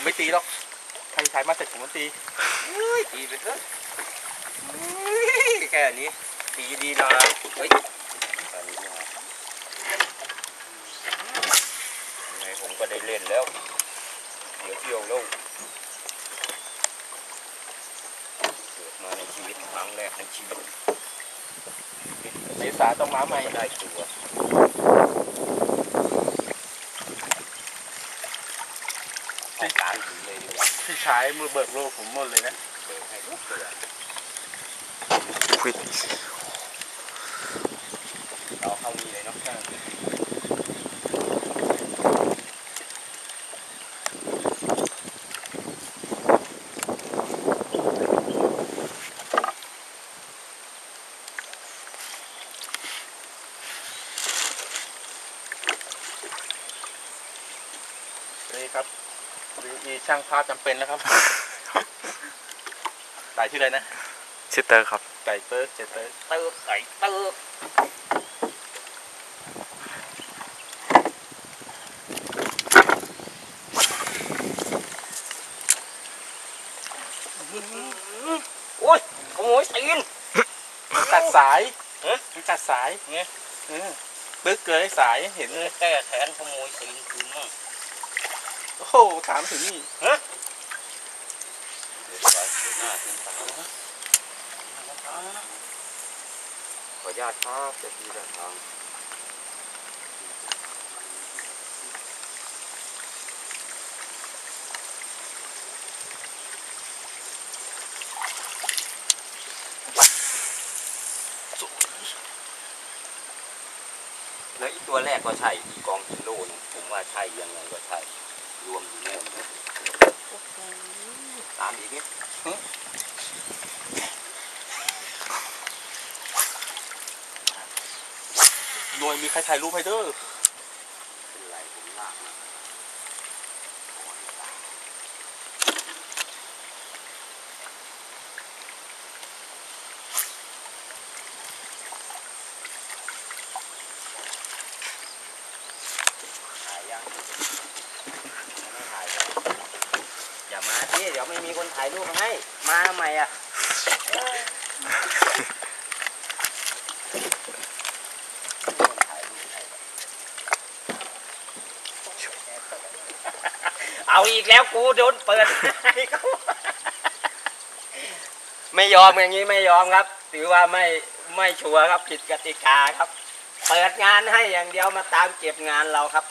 ผมไม่ตีหรอก ใครใช้มาเสร็จผมก็ตีเฮ้ยตีไปเถอะเฮ้ยแค่นี้ตีดีนะเฮ้ยอันนี้นะยังไงผมก็ได้เล่นแล้ว เดี๋ยวเที่ยวแล้วเกิดมาในชีวิตครั้งแรกในชีวิตเมษาต้องมาใหม่ก็ได้ตัวเอา กลางถึงเลยดีกว่าพี่ชายมือเบิกโลกผมหมดเลยนะเปิดให้ทุกตัวควิดเราเข้านี่เลยเนาะนี่ครับ มีช่างภาพจำเป็นแล้วครับ ไต่ชื่ออะไรนะชิตเตอร์ครับ ไก่เติร์กเจเติร์กเติบไก่เติบโอ้ยขโมยตีนตัดสายฮะมันตัดสายไงเออตึ๊กเกยสายเห็นเลยแก้แค้นขโมยตีนคืนมั่ง โอ้โหถามถึงนี่เดี๋ยวไปเดี๋ยวหน้าตีนตานะขออนุญาตครับเจะที่เดินทางแล้วอีตัวแรกก็ใช่อีกองกิโลนึงผมว่าใช่ยังไงก็ใช่ รวมอยู่โน่นนะตามอีกนิดหน่วยมีใครถ่ายรูปให้เด้อเป็นไรผมลากมาถ่ายยังไม่ถ่ายเลยอย่า มาที่เดี๋ยวไม่มีคนถ่ายรูปมาให้ มาทำไมอะเอาอีกแล้วกูโดนเปิดไม่ยอมอย่างนี้ไม่ยอมครับ ถือว่าไม่ไม่ชัวร์ครับผิดกติกาครับ เปิดงานให้อย่างเดียวมาตามเก็บงานเราครับ